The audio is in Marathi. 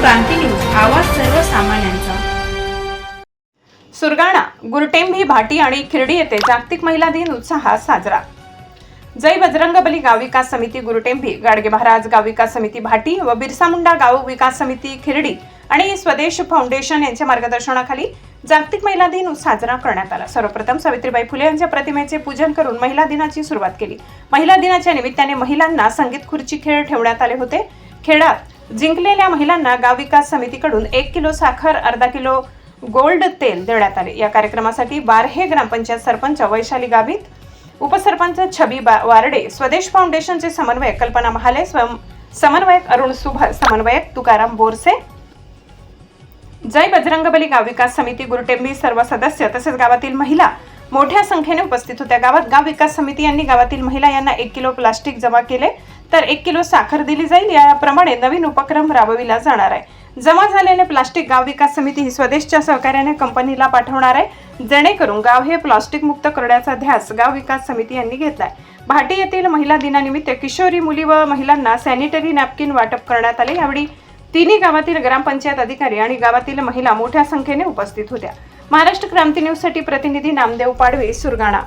क्रांती न्यूज आवाज सर्वसामान्यांचा. सुरगाणा गुरटेंभी भाटी आणि खिरडी येथे जागतिक महिला दिन उत्साहात साजरा. जय बजरंगबली गाव विकास समिती गुरुटेंभी गाडगे महाराज गाव विकास समिती भाटी व बिरसा मुंडा गाव विकास समिती खिरडी आणि स्वदेश फाउंडेशन यांच्या मार्गदर्शनाखाली जागतिक महिला दिन साजरा करण्यात आला. सर्वप्रथम सावित्रीबाई फुले यांच्या प्रतिमेचे पूजन करून महिला दिनाची सुरुवात केली. महिला दिनाच्या निमित्ताने महिलांना संगीत खुर्ची खेळ ठेवण्यात आले होते. खेळात जिंकलेल्या महिलांना गाव विकास समितीकडून एक किलो साखर अर्धा किलो गोल्ड तेल देण्यात आले. या कार्यक्रमासाठी बारहे ग्रामपंचायत सरपंच वैशाली गावित उपसरपंच छबी बा- वारडे स्वदेश फाउंडेशनचे समन्वयक कल्पना महाले स्वयं समन्वयक अरुण सुभा समन्वयक तुकाराम बोरसे जय बजरंगबली गाव विकास समिती गुरुटेंबी सर्व सदस्य तसेच गावातील महिला मोठ्या संख्येने उपस्थित होत्या. गावात गाव विकास समिती यांनी गावातील महिला यांना एक किलो प्लास्टिक जमा केले. तर एक किलो साखर दिली जाईल. याप्रमाणे नवीन उपक्रम राबविला जाणार आहे. जमा झालेले प्लास्टिक गाव विकास समिती ही स्वदेशच्या सहकार्याने कंपनीला पाठवणार आहे. जेणेकरून गाव हे प्लास्टिक मुक्त करण्याचा ध्यास गाव विकास समिती यांनी घेतलाय. भाटी येथील महिला दिनानिमित्त किशोरी मुली व महिलांना सॅनिटरी नॅपकिन वाटप करण्यात आले. यावेळी तिन्ही गावातील ग्रामपंचायत अधिकारी आणि गावातील महिला मोठ्या संख्येने उपस्थित होत्या. महाराष्ट्र क्रांती न्यूजसाठी प्रतिनिधी नामदेव पाडवे सुरगाणा.